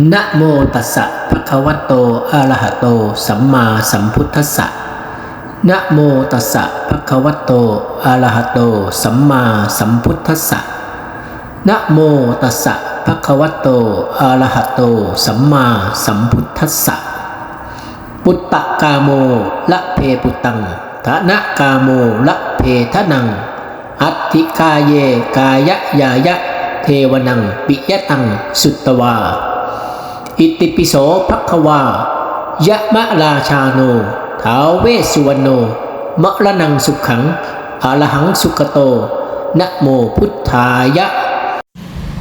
นะโมตัสสะภะคะวะโตอะระหะโต สัมมาสัมพุทธัสสะนะโมตัสสะภะคะวะโตอะระหะโต สัมมาสัมพุทธัสสะนะโมตัสสะภะคะวะโตอะระหะโต สัมมาสัมพุทธัสสะปุตตะกาโมละเพปุตตังทะนะกาโมละเพทะนัง อัตถิกาเยกายะยายะ เทวนัง ปิยะตัง สุตตวา อิติปิโสภควายะมะราชาโนท้าวเวสสุวรรณโนมะระนังสุขขังอรหังสุขโตนะโมพุทธายะ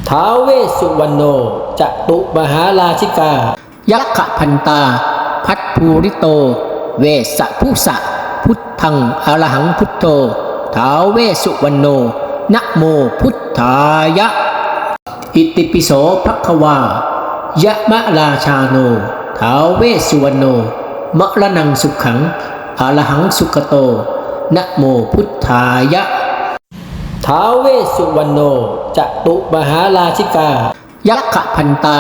ท้าวเวสสุวรรณโนจตุมหาราชิกา ยักขพันตา พัทภูริโต เวสสะผู้สะ พุทธังอรหังพุทโธท้าวเวสสุวรรณโนนะโมพุทธายะ อิติปิโสภควา ยะมะราชาโนท้าวเวสุวรรณโนมะระนังสุขขังอรหังสุขโตนะโมพุทธายะท้าวเวสุวรรณโนจตุมหาราชิกา ยักขะพันตา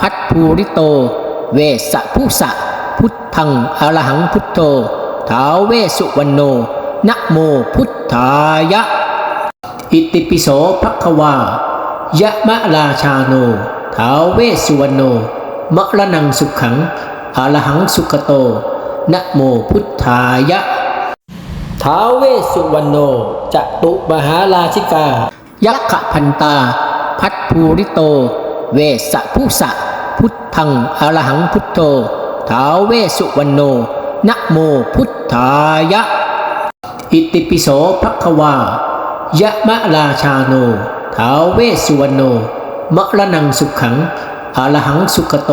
พัทภูริโต เวสสะผู้สะ พุทธังอรหังพุทโธท้าวเวสสุวรรณโนนะโมพุทธายะ อิติปิโสภควายะมะราชาโน ท้าวเวสสุวรรณโนมะระนังสุขขังอรหังสุขโต นะโมพุทธายะ ท้าวเวสสุวรรณโนจตุมหาราชิกา ยักขพันตา พัทภูริโต เวสภูสะ พุทธังอรหังพุทโธท้าวเวสสุวรรณโน นะโมพุทธายะ อิติปิโสภควายะมะราชาโนท้าวเวสสุวรรณโน มะระนังสุขขังอรหังสุขโต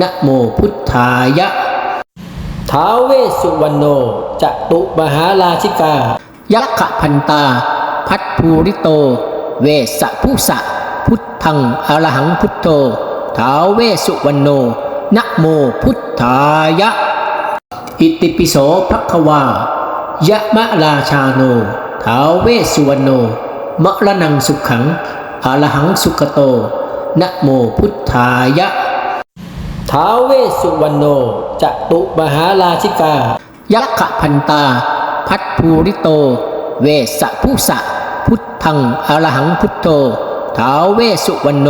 นะโมพุทธายะ ท้าวเวสสุวรรณโนจตุมหาราชิกา ยักขพันตา พัทภูริโต เวสสะผู้สะ พุทธังอรหังพุทโธท้าวเวสสุวรรณโน นะโมพุทธายะ อิติปิโสภควายะมะราชาโนท้าวเวสสุวรรณโนมะระนังสุขขัง อรหังสุขโต นะโมพุทธายะ ท้าวเวสสุวรรณโนจตุมหาราชิกา ยักขพันตา พัทภูริโต เวสสะผู้สะ พุทธังอรหังพุทโธท้าวเวสสุวรรณโน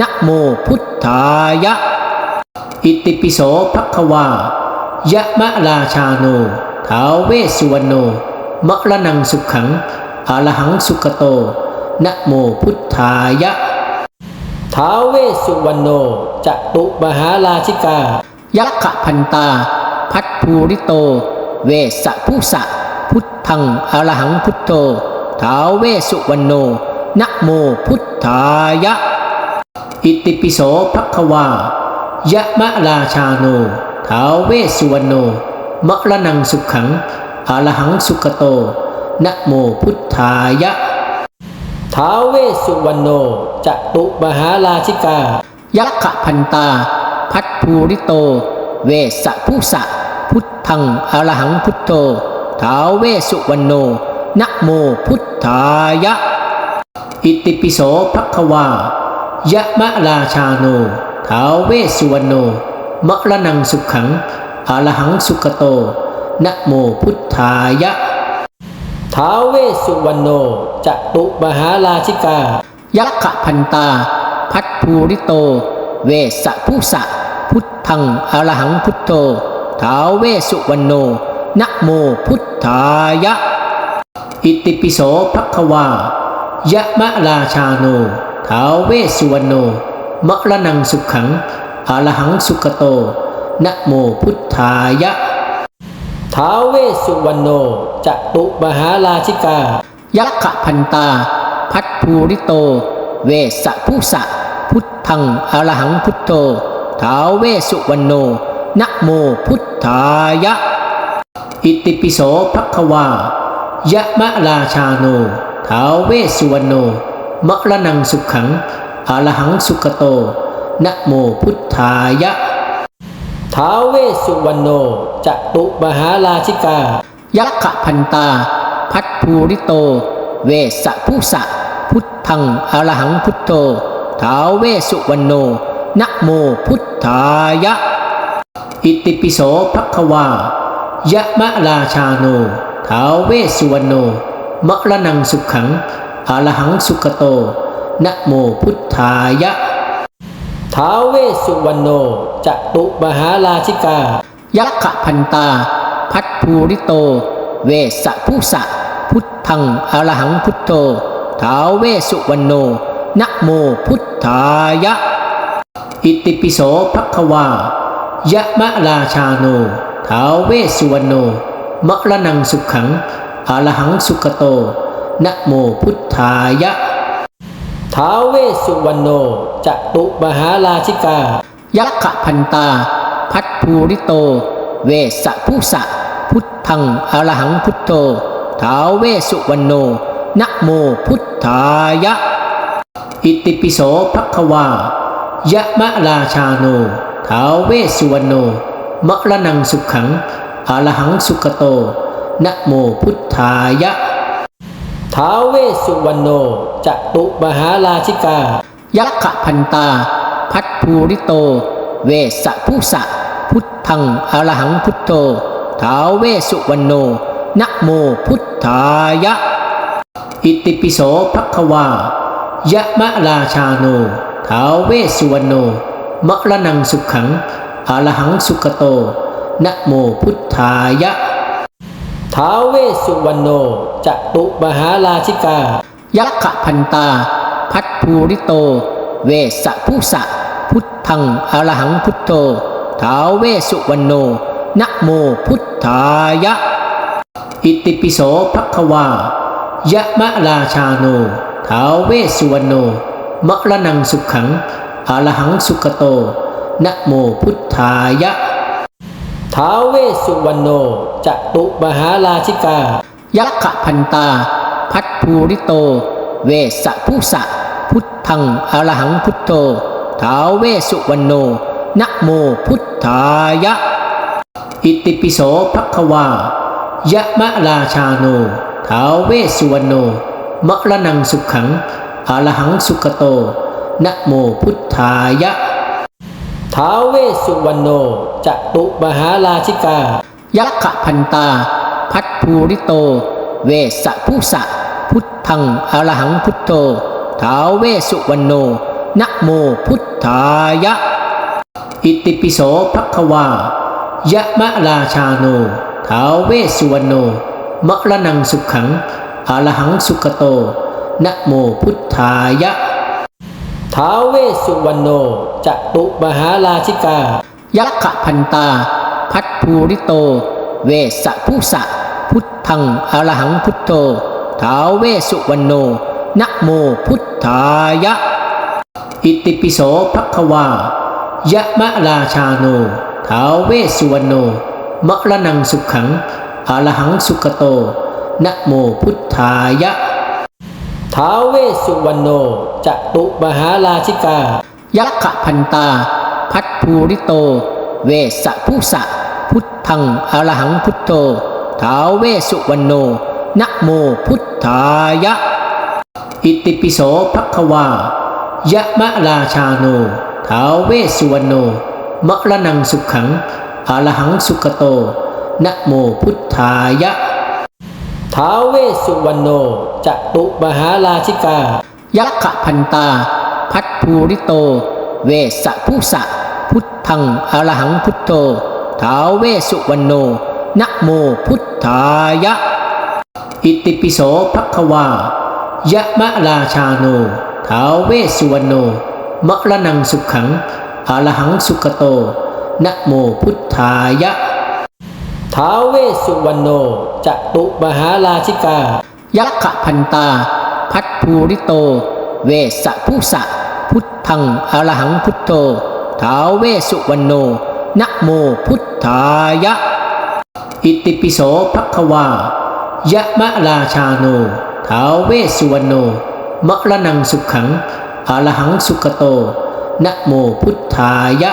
นะโมพุทธายะ อิติปิโสภควายะมะราชาโนท้าวเวสสุวรรณโนมะระนังสุขขังอรหังสุขโต นะโมพุทธายะ ท้าวเวสสุวรรณโนจตุมหาราชิกา ยักขะพันตา พัทภูริโต เวสสะผู้สะ พุทธังอรหังพุทโธท้าวเวสสุวรรณโนนะโมพุทธายะ อิติปิโสภควายะมะราชาโนท้าวเวสสุวรรณโนมะระนังสุขขังอรหังสุขโตนะโมพุทธายะ ท้าวเวสสุวรรณโนจตุมหาราชิกา ยักขะพันตา พัทภูริโต เวสภูสะ พุทธังอรหังพุทโธท้าวเวสสุวรรณโนนะโมพุทธายะ อิติปิโสภควายะมะราชาโนท้าวเวสสุวรรณโนมะระนังสุขขังอรหังสุขโตนะโมพุทธายะ ท้าวเวสสุวรรณโนจตุมหาราชิกา ยักขะพันตา พัทภูริโต เวสภูสะ พุทธังอรหังพุทโธท้าวเวสสุวรรณโนนะโมพุทธายะ อิติปิโสภควายะมะราชาโนท้าวเวสสุวรรณโนมะระนังสุขขังอรหังสุขโตนะโมพุทธายะ ท้าวเวสสุวรรณโนจตุมหาราชิกา ยักขะพันตา พัทภูริโต เวสภูสะ พุทธังอรหังพุทโธท้าวเวสสุวรรณโนนะโมพุทธายะ อิติปิโสภควายะมะราชาโนท้าวเวสสุวรรณโนมะระนังสุขขังอรหังสุขโตนะโมพุทธายะ ท้าวเวสสุวรรณโนจตุมหาราชิกา ยักขะพันตา พัทภูริโต เวสภูสะ พุทธังอรหังพุทโธท้าวเวสสุวรรณโนนะโมพุทธายะ อิติปิโสภะคะวายะมะราชาโนท้าวเวสสุวรรณโนมะระนังสุขังอรหังสุขโตนะโมพุทธายะ ท้าวเวสสุวรรณโนจะตุมหาราชิกา ยักขะพันตา พัทภูริโต เวสภูสะ พุทธังอรหังพุทโธท้าวเวสสุวรรณโนนะโมพุทธายะ อิติปิโสภะคะวายะมะราชาโนท้าวเวสสุวรรณโนมะระนังสุขังอรหังสุขโตนะโมพุทธายะ ท้าวเวสสุวรรณโนจะตุมหาราชิกา ยักขะพันตา พัทภูริโต เวสภูสะ พุทธังอรหังพุทโธท้าวเวสสุวรรณโนนะโมพุทธายะ อิติปิโสภะคะวายะมะราชาโนท้าวเวสสุวรรณโนมะระนังสุขังอรหังสุขโตนะโมพุทธายะ ท้าวเวสสุวรรณโนจะตุมหาราชิกา ยักขะพันตา พัทภูริโต เวสภูสะ พุทธังอรหังพุทโธท้าวเวสสุวรรณโนนะโมพุทธายะ อิติปิโสภะคะวายะมะราชาโนท้าวเวสสุวรรณโนมะระนังสุขังอรหังสุขโตนะโมพุทธายะ ท้าวเวสสุวรรณโนจะตุมหาราชิกา ยักขะพันตา พัทภูริโต เวสภูสะ พุทธังอรหังพุทโธท้าวเวสสุวรรณโนนะโมพุทธายะ อิติปิโสภะคะวายะมะราชาโนท้าวเวสสุวรรณโนมะระนังสุขังอรหังสุขโตนะโมพุทธายะ ท้าวเวสสุวรรณโนจะตุมหาราชิกา ยักขะพันตา พัทภูริโต เวสภูสะ พุทธังอรหังพุทโธท้าวเวสสุวรรณโนนะโมพุทธายะ อิติปิโสภะคะวายะมะราชาโนท้าวเวสสุวรรณโนมะระนังสุขังอรหังสุขโตนะโมพุทธายะ ท้าวเวสสุวรรณโนจะตุมหาราชิกา ยักขะพันตา พัทภูริโต เวสภูสะ พุทธังอรหังพุทโธท้าวเวสสุวรรณโนนะโมพุทธายะ อิติปิโสภะคะวายะมะราชาโนท้าวเวสสุวรรณโนมะระนังสุขังอรหังสุขโตนะโมพุทธายะ ท้าวเวสสุวรรณโนจะตุมหาราชิกา ยักขะพันตา พัทภูริโต เวสภูสะ พุทธังอรหังพุทโธท้าวเวสสุวรรณโนนะโมพุทธายะ อิติปิโสภะคะวายะมะราชาโนท้าวเวสสุวรรณโนมะระนังสุขังอรหังสุขโตนะโมพุทธายะ ท้าวเวสสุวรรณโนจะตุมหาราชิกา ยักขะพันตา พัทภูริโต เวสภูสะ พุทธังอรหังพุทโธท้าวเวสสุวรรณโนนะโมพุทธายะ อิติปิโสภะคะวายะมะราชาโนท้าวเวสสุวรรณโนมะระนังสุขังอรหังสุขโตนะโมพุทธายะ ท้าวเวสสุวรรณโนจะตุมหาราชิกา ยักขะพันตา พัทภูริโต เวสภูสะ พุทธังอรหังพุทโธท้าวเวสสุวรรณโนนะโมพุทธายะ อิติปิโสภะคะวายะมะราชาโนท้าวเวสสุวรรณโนมะระนังสุขังอรหังสุขโตนะโมพุทธายะ ท้าวเวสสุวรรณโนจะตุมหาราชิกา ยักขะพันตา พัทภูริโต เวสภูสะ พุทธังอรหังพุทโธท้าวเวสสุวรรณโนนะโมพุทธายะ อิติปิโสภะคะวายะมะราชาโนท้าวเวสสุวรรณโนมะระนังสุขังอรหังสุขโตนะโมพุทธายะ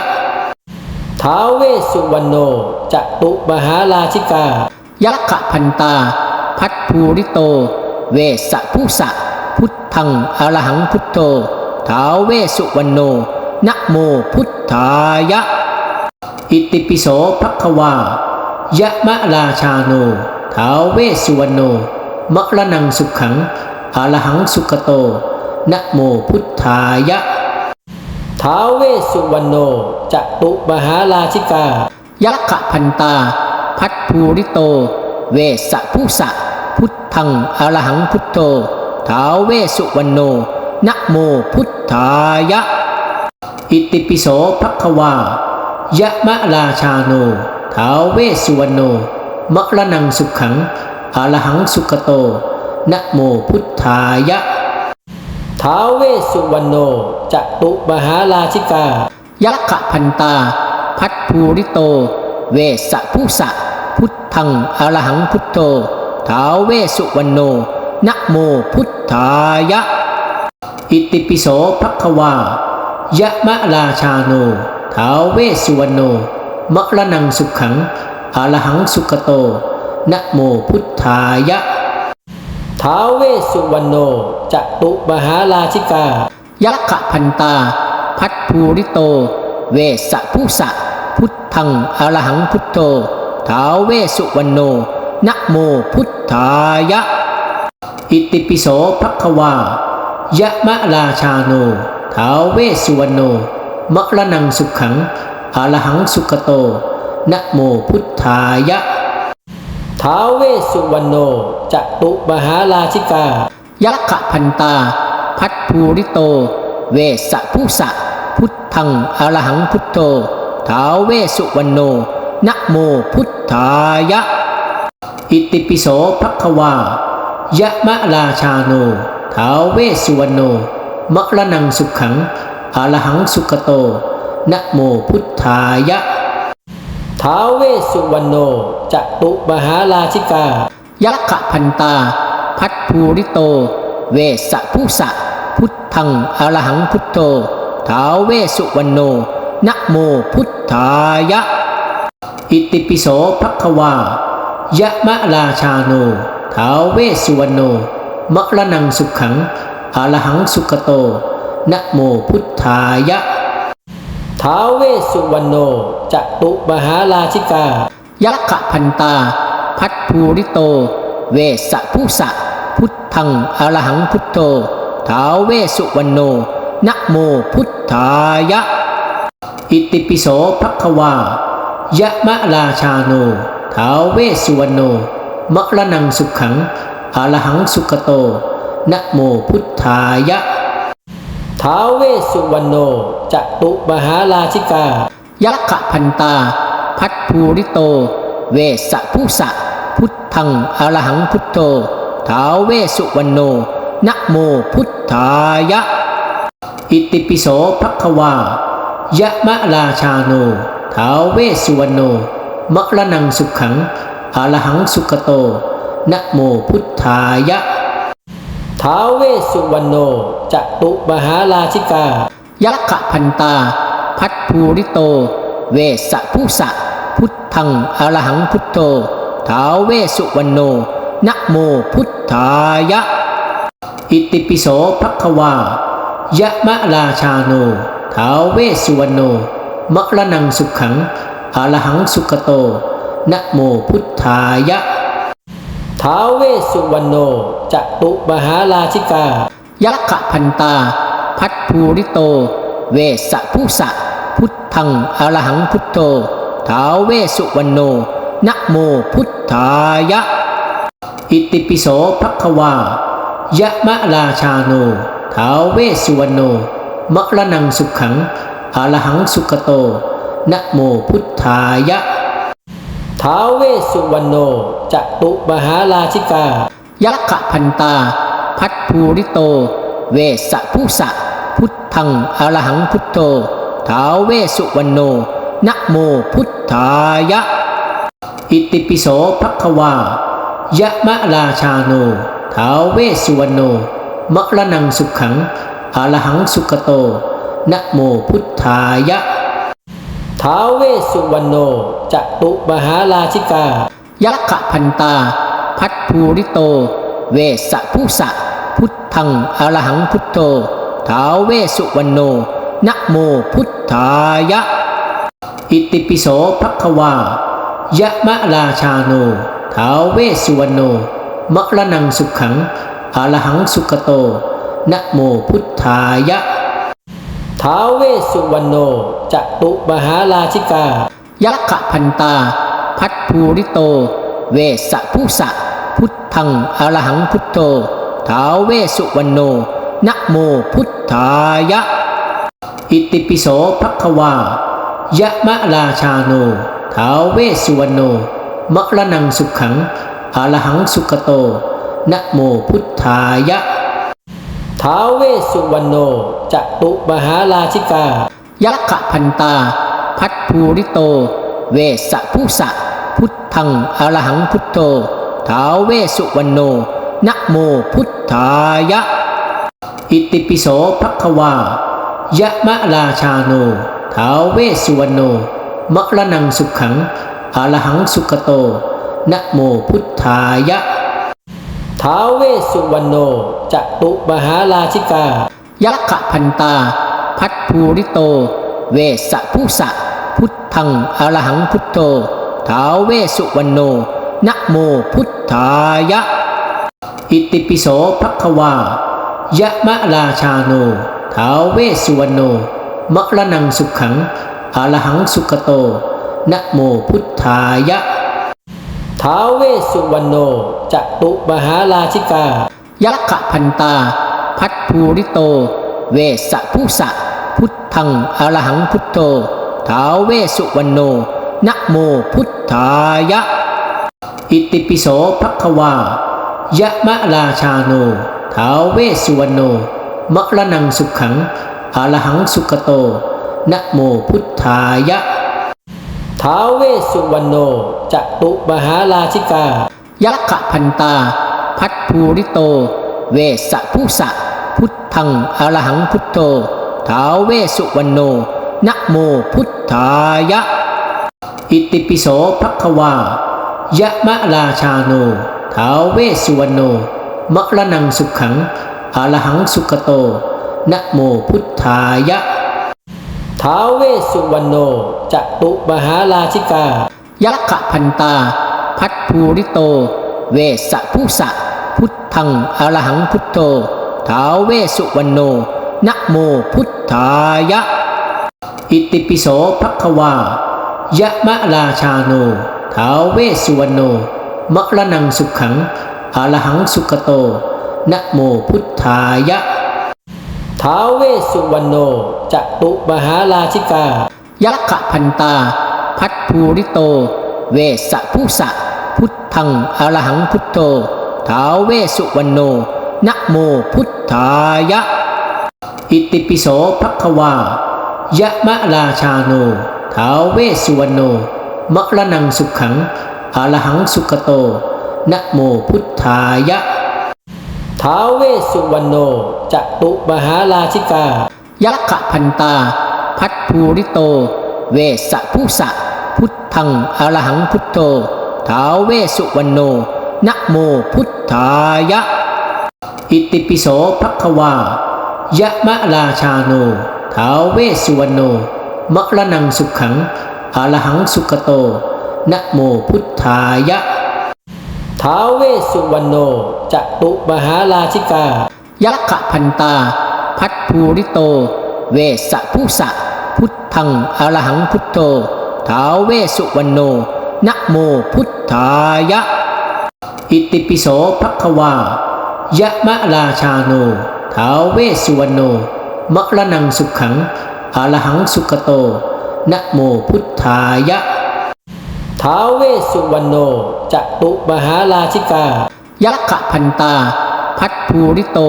ท้าวเวสสุวรรณโนจะตุมหาราชิกา ยักขะพันตา พัทภูริโต เวสภูสะ พุทธังอรหังพุทโธท้าวเวสสุวรรณโนนะโมพุทธายะ อิติปิโสภะคะวายะมะราชาโนท้าวเวสสุวรรณโนมะระนังสุขังอรหังสุขโตนะโมพุทธายะ ท้าวเวสสุวรรณโนจะตุมหาราชิกา ยักขะพันตา พัทภูริโต เวสภูสะ พุทธังอรหังพุทโธท้าวเวสสุวรรณโนนะโมพุทธายะ อิติปิโสภะคะวายะมะราชาโนท้าวเวสสุวรรณโนมะระนังสุขังอรหังสุขโตนะโมพุทธายะ ท้าวเวสสุวรรณโนจะตุมหาราชิกา ยักขะพันตา พัทภูริโต เวสสะผู้สะ พุทธังอรหังพุทโธท้าวเวสสุวรรณโนนะโมพุทธายะ อิติปิโสภะคะวายะมะราชาโนท้าวเวสสุวรรณโนมะระนังสุขังอรหังสุขโตนะโมพุทธายะท้าวเวสสุวรรณโน จตุมหาราชิกา ยักขพันตา พัทภูริโต เวสภูสะ พุทธังอรหังพุทโธท้าวเวสุวรรณโนนะโมพุทธายะ อิติปิโสภะควายะมะราชาโนท้าวเวสุวรรณโนมะระนังสุขังอรหังสุขโตนะโมพุทธายะท้าวเวสุวรรณโนจตุมหาราชิกา ยักขพันตา พัทภูริโต เวสภูสะ พุทธังอรหังพุทโธท้าวเวสุวรรณโนนะโมพุทธายะ อิติปิโสภะคะวายะมะราชาโนท้าวเวสุวรรณโนมะระนังสุขังอรหังสุขโตนะโมพุทธายะท้าวเวสุวรรณโนจะตุมหาราชิกา ยักขพันตา พัทภูริโต เวสภูสะ พุทธังอรหังพุทโธท้าวเวสุวรรณโนนะโมพุทธายะ อิติปิโสภะคะวายะมะราชาโนท้าวเวสุวรรณโนมะระนังสุขังอรหังสุขโตนะโมพุทธายะท้าวเวสุวรรณโนจะตุมหาราชิกา ยักขะพันตา พัทภูริโต เวสสะผู้สะ พุทธังอรหังพุทโธท้าวเวสุวรรณโนนะโมพุทธายะ อิติปิโสภะควายะมะราชาโนท้าวเวสุวรรณโนมะระนังสุขังอรหังสุขโตนะโมพุทธายะท้าวเวสุวรรณโนจะตุมหาราชิกา ยักขะพันตา พัทภูริโต เวสสะผู้สะ พุทธังอรหังพุทโธ ท้าวเวสุวรรณโนนะโมพุทธายะ อิติปิโสภะคะวายะมะราชาโนท้าวเวสุวรรณโนมะระนังสุขังอรหังสุขโตนะโมพุทธายะท้าวเวสุวรรณโนจะตุมหาราชิกา ยักขพันตา พัทภูริโต เวสสะผู้สะ พุทธังอรหังพุทโธท้าวเวสุวรรณโน นะโมพุทธายะ อิติปิโสภะคะวายะมะราชาโนท้าเวสุวรรณโนมะระนังสุขังอรหังสุขโตนะโมพุทธายะท้าเวสุวรรณโนจะตุมหาราชิกา ยักขะพันตา พัทภูริโต เวสสะผู้สะ พุทธังอรหังพุทโธท้าเวสสุวรรณโนนะโมพุทธายะ อิติปิโสภะคะวายะมะราชาโนท้าวเวสุวรรณโนมะระนังสุขังอรหังสุขโตนะโมพุทธายะท้าวเวสุวรรณโนจะตุมหาราชิกา ยักขะพันตา พัทภูริโต เวสสะผู้สะ พุทธังอรหังพุทโธท้าวเวสุวรรณโนนะโมพุทธายะ อิติปิโสภะคะวา ยะมะราชาโนท้าวเวสุวรรณโนมะระนังสุขังอรหังสุขโตนะโมพุทธายะท้าวเวสุวรรณโนจะตุมหาราชิกา ยักขะพันตา พัทภูริโต เวสสะผู้สะ พุทธังอรหังพุทโธท้าวเวสุวรรณโนนะโมพุทธายะ อิติปิโสภะคะวายะมะราชาโน ท้าวเวสสุวรรณโนมะระนังสุขังอรหังสุขโต นะโมพุทธายะ ท้าวเวสสุวรรณโนจะตุมหาราชิกา ยักขพันตา พัทภูริโต เวสสะผู้สะ พุทธังอรหังพุทโธท้าวเวสสุวรรณโน นะโมพุทธายะ อิติปิโสภคะวายะมะราชาโนท้าวเวสสุวรรณโน มะระนังสุขังอรหังสุขโต นะโมพุทธายะ ท้าวเวสสุวรรณโนจะตุมหาราชิกา ยักขพันตา พัทภูริโต เวสสะผู้สะ พุทธังอรหังพุทโธท้าวเวสสุวรรณโน นะโมพุทธายะ อิติปิโสภะควายะมะราชาโนท้าวเวสสุวรรณโนมะระนังสุขัง อรหังสุขโต นะโมพุทธายะ ท้าวเวสสุวรรณโนจะตุมหาราชิกา ยักขพันตา พัทภูริโต เวสสะผู้สะ พุทธังอรหังพุทโธท้าวเวสสุวรรณโน นะโมพุทธายะ อิติปิโสภะคะวายะมะราชาโนท้าวเวสสุวรรณโนมะระนังสุขังอรหังสุขโต นะโมพุทธายะ ท้าวเวสสุวรรณโนจะตุมหาราชิกา ยักขพันตา พัทภูริโต เวสสะผู้สะ พุทธังอรหังพุทโธท้าวเวสสุวรรณโนนะโมพุทธายะ อิติปิโสภะควายะมะราชาโนท้าวเวสสุวรรณโนมะระนังสุขังอรหังสุขโตนะโมพุทธายะ ท้าวเวสสุวรรณโนจะตุมหาราชิกา ยักขะพันตา พัทภูริโต เวสภูสะ พุทธังอรหังพุทโธท้าวเวสสุวรรณโนนะโมพุทธายะ อิติปิโสภะคะวายะมะราชาโนท้าวเวสสุวรรณโนมะระนังสุขังอรหังสุขโตนะโมพุทธายะ ท้าวเวสสุวรรณโนจะตุมหาราชิกา ยักขะพันตา พัทภูริโต เวสภูสะ พุทธังอรหังพุทโธท้าวเวสสุวรรณโนนะโมพุทธายะ อิติปิโสภะคะวายะมะราชาโนท้าวเวสสุวรรณโนมะระนังสุขังอรหังสุขโตนะโมพุทธายะ ท้าวเวสสุวรรณโนจะตุมหาราชิกา ยักขะพันตา พัทภูริโต เวสภูสะ พุทธังอรหังพุทโธท้าวเวสสุวรรณโนนะโมพุทธายะ อิติปิโสภะคะวายะมะราชาโนท้าวเวสสุวรรณโนมะระนังสุขังอรหังสุขโตนะโมพุทธายะ ท้าวเวสสุวรรณโนจะตุมหาราชิกา ยักขะพันตา พัทภูริโต เวสภูสะ พุทธังอรหังพุทโธท้าวเวสสุวรรณโนนะโมพุทธายะ อิติปิโสภะคะวายะมะราชาโนท้าวเวสสุวรรณโนมะระนังสุขังอรหังสุขโตนะโมพุทธายะ ท้าวเวสสุวรรณโนจะตุมหาราชิกา ยักขะพันตา พัทภูริโต เวสภูสะ พุทธังอรหังพุทโธท้าวเวสสุวรรณโนนะโมพุทธายะ อิติปิโสภะคะวายะมะราชาโนท้าวเวสสุวรรณโนมะระนังสุขังอรหังสุขโตนะโมพุทธายะ ท้าวเวสสุวรรณโนจะตุมหาราชิกา ยักขะพันตา พัทภูริโต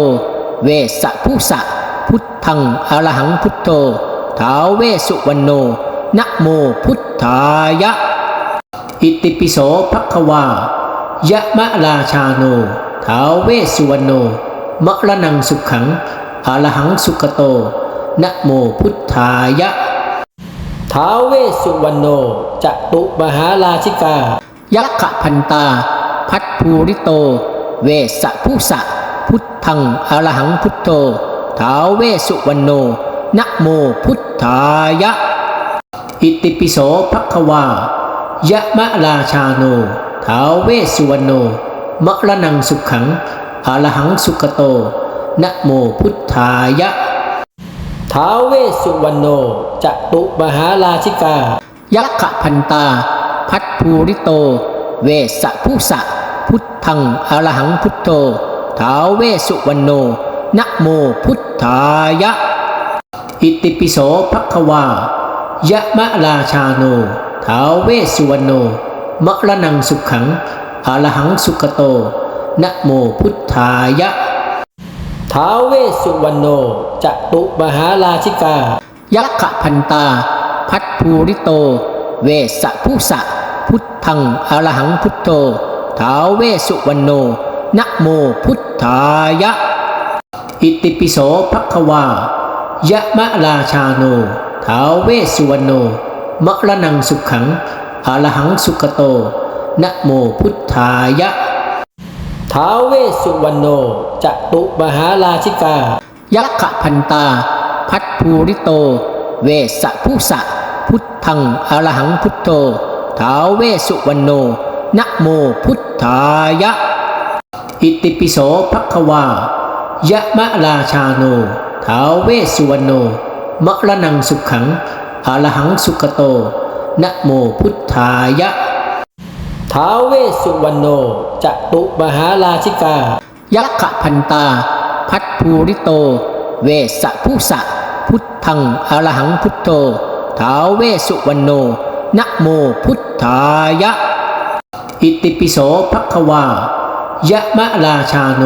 เวสภูสะ พุทธังอรหังพุทโธท้าวเวสสุวรรณโนนะโมพุทธายะ อิติปิโสภะคะวายะมะราชาโนท้าวเวสสุวรรณโนมะระนังสุขังอรหังสุขโตนะโมพุทธายะ ท้าวเวสสุวรรณโนจะตุมหาราชิกา ยักขะพันตา พัทภูริโต เวสภูสะ พุทธังอรหังพุทโธท้าวเวสสุวรรณโนนะโมพุทธายะ อิติปิโสภะคะวายะมะราชาโนท้าวเวสสุวรรณโนมะระนังสุขขังอรหังสุขโตนะโมพุทธายะ ท้าวเวสสุวรรณโนจะตุมหาราชิกา ยักขะพันตา พัทภูริโต เวสภูสะ พุทธังอรหังพุทโธท้าวเวสสุวรรณโนนะโมพุทธายะ อิติปิโสภะคะวายะมะราชาโนท้าวเวสสุวรรณโนมะระนังสุขขังอรหังสุขโตนะโมพุทธายะ ท้าวเวสสุวรรณโนจะตุมหาราชิกา ยักขะพันตา พัทภูริโต เวสภูสะ พุทธังอรหังพุทโธท้าวเวสสุวรรณโนนะโมพุทธายะ อิติปิโสภะคะวายะมะราชาโนท้าวเวสสุวรรณโนมะระนังสุขขังอรหังสุขโตนะโมพุทธายะ ท้าวเวสสุวรรณโนจะตุมหาราชิกา ยักขะพันตา พัทภูริโต เวสภูสะ พุทธังอรหังพุทโธท้าวเวสสุวรรณโนนะโมพุทธายะ อิติปิโสภะคะวายะมะราชาโนท้าวเวสสุวรรณโนมะระนังสุขขังอรหังสุขโตนะโมพุทธายะ ท้าวเวสสุวรรณโนจะตุมหาราชิกา ยักขะพันตา พัทภูริโต เวสภูสะ พุทธังอรหังพุทโธท้าวเวสสุวรรณโนนะโมพุทธายะ อิติปิโสภะคะวายะมะราชาโน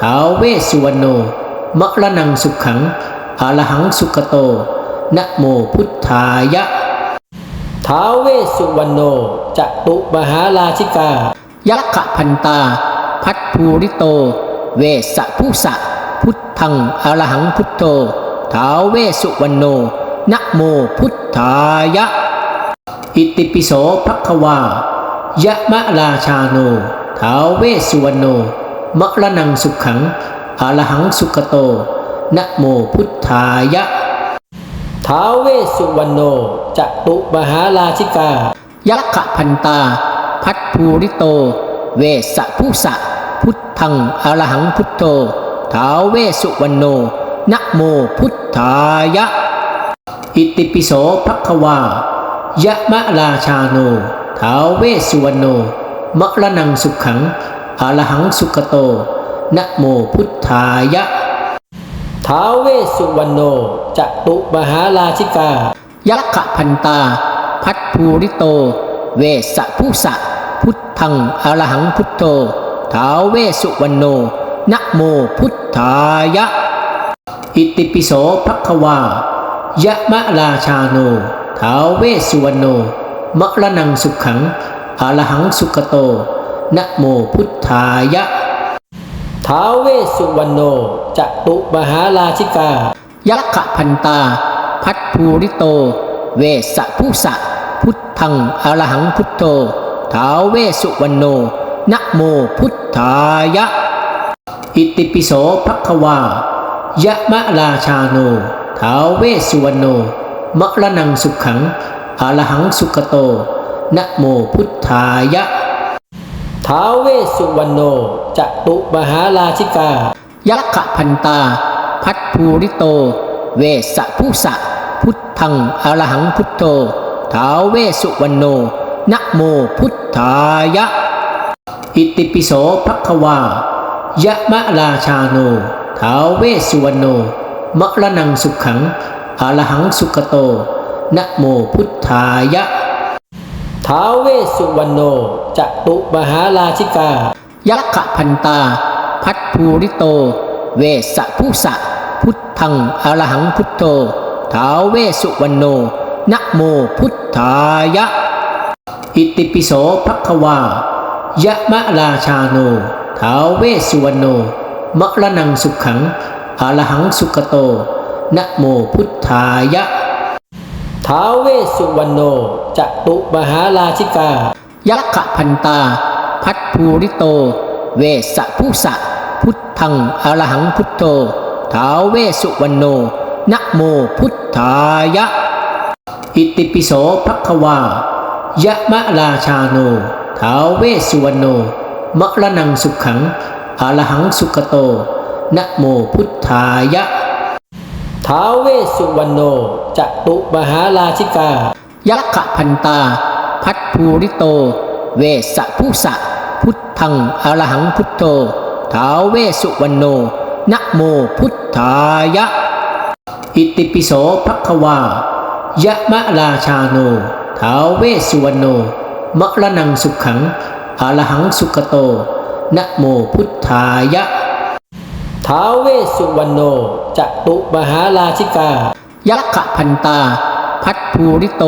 ท้าวเวสสุวรรณโนมะระนังสุขขังอรหังสุขโตนะโมพุทธายะ ท้าวเวสสุวรรณโนจะตุมหาราชิกา ยักขะพันตา พัทภูริโต เวสภูสะ พุทธังอรหังพุทโธท้าวเวสสุวรรณโนนะโมพุทธายะ อิติปิโสภะคะวายะมะราชาโนท้าวเวสสุวรรณโนมะระนังสุขขังอรหังสุขโตนะโมพุทธายะ ท้าวเวสสุวรรณโนจะตุมหาราชิกา ยักขะพันตา พัทภูริโต เวสภูสะ พุทธังอรหังพุทโธท้าวเวสสุวรรณโนนะโมพุทธายะ อิติปิโสภะคะวายะมะราชาโนท้าวเวสสุวรรณโนมะระนังสุขขังอรหังสุขโตนะโมพุทธายะ ท้าวเวสสุวรรณโนจะตุมหาราชิกา ยักขะพันตา พัทภูริโต เวสภูสะ พุทธังอรหังพุทโธท้าวเวสสุวรรณโนนะโมพุทธายะ อิติปิโสภะคะวายะมะราชาโนท้าวเวสสุวรรณโนมะระนังสุขขังอรหังสุขโตนะโมพุทธายะ ท้าวเวสสุวรรณโนจะตุมหาราชิกา ยักขะพันตา พัทภูริโต เวสภูสะ พุทธังอรหังพุทโธท้าวเวสสุวรรณโนนะโมพุทธายะ อิติปิโสภะคะวายะมะราชาโนท้าวเวสสุวรรณโนมะระนังสุขขังอรหังสุขโตนะโมพุทธายะ ท้าวเวสสุวรรณโนจะตุมหาราชิกา ยักขะพันตา พัทภูริโต เวสภูสะ พุทธังอรหังพุทโธท้าวเวสสุวรรณโนนะโมพุทธายะ อิติปิโสภะคะวายะมะราชาโนท้าวเวสสุวรรณโนมะระนังสุขขังอรหังสุขโตนะโมพุทธายะ ท้าวเวสสุวรรณโนจะตุมหาราชิกา ยักขะพันตา พัทภูริโต เวสภูสะ พุทธังอรหังพุทโธท้าวเวสสุวรรณโนนะโมพุทธายะ อิติปิโสภะคะวายะมะราชาโนท้าวเวสสุวรรณโนมะระนังสุขขังอรหังสุขโตนะโมพุทธายะ ท้าวเวสสุวรรณโนจะตุมหาราชิกา ยักขะพันตา พัทภูริโต เวสภูสะ พุทธังอรหังพุทโธท้าวเวสสุวรรณโนนะโมพุทธายะ อิติปิโสภะคะวายะมะราชาโนท้าวเวสสุวรรณโนมะระนังสุขังอรหังสุขโตนะโมพุทธายะ ท้าวเวสสุวรรณโนจะตุมหาราชิกา ยักขพันตา พัทภูริโต เวสภูสะ พุทธังอรหังพุทโธท้าวเวสสุวรรณโนนะโมพุทธายะ อิติปิโสภะคะวายะมะราชาโนท้าวเวสสุวรรณโนมะระนังสุขังอรหังสุขโตนะโมพุทธายะ ท้าวเวสสุวรรณโนจะตุมหาราชิกา ยักขพันตา พัทภูริโต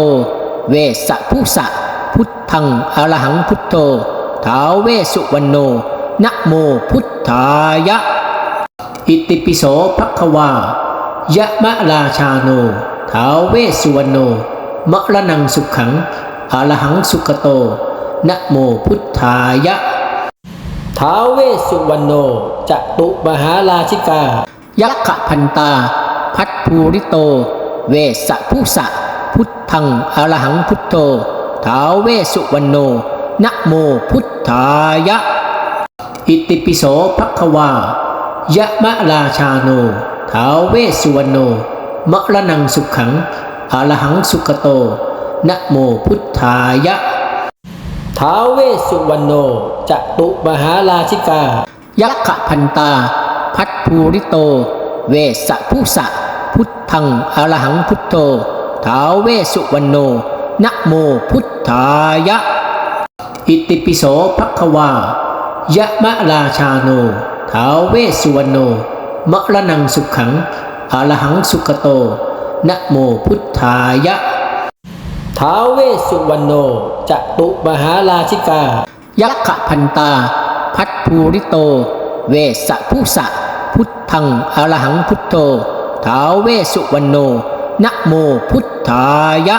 เวสภูสะ พุทธังอรหังพุทโธท้าวเวสสุวรรณโนนะโมพุทธายะ อิติปิโสภะคะวายะมะราชาโนท้าวเวสสุวรรณโนมะระนังสุขังอรหังสุขโตนะโมพุทธายะ ท้าวเวสสุวรรณโนจะตุมหาราชิกา ยักขพันตา พัทภูริโต เวสภูสะ พุทธังอรหังพุทโธท้าวเวสสุวรรณโนนะโมพุทธายะ อิติปิโสภะคะวายะมะราชาโนท้าวเวสสุวรรณโนมะระนังสุขังอรหังสุขโตนะโมพุทธายะ ท้าวเวสสุวรรณโนจะตุมหาราชิกา ยักขพันตา พัทภูริโต เวสภูสะ พุทธังอรหังพุทโธท้าวเวสสุวรรณโนนะโมพุทธายะ อิติปิโสภะคะวายะมะราชาโนท้าวเวสสุวรรณโนมะระนังสุขังอรหังสุขโตนะโมพุทธายะ ท้าวเวสสุวรรณโนจะตุมหาราชิกา ยักขพันตา พัทภูริโต เวสภูสะ พุทธังอรหังพุทโธท้าวเวสสุวรรณโนนะโมพุทธายะ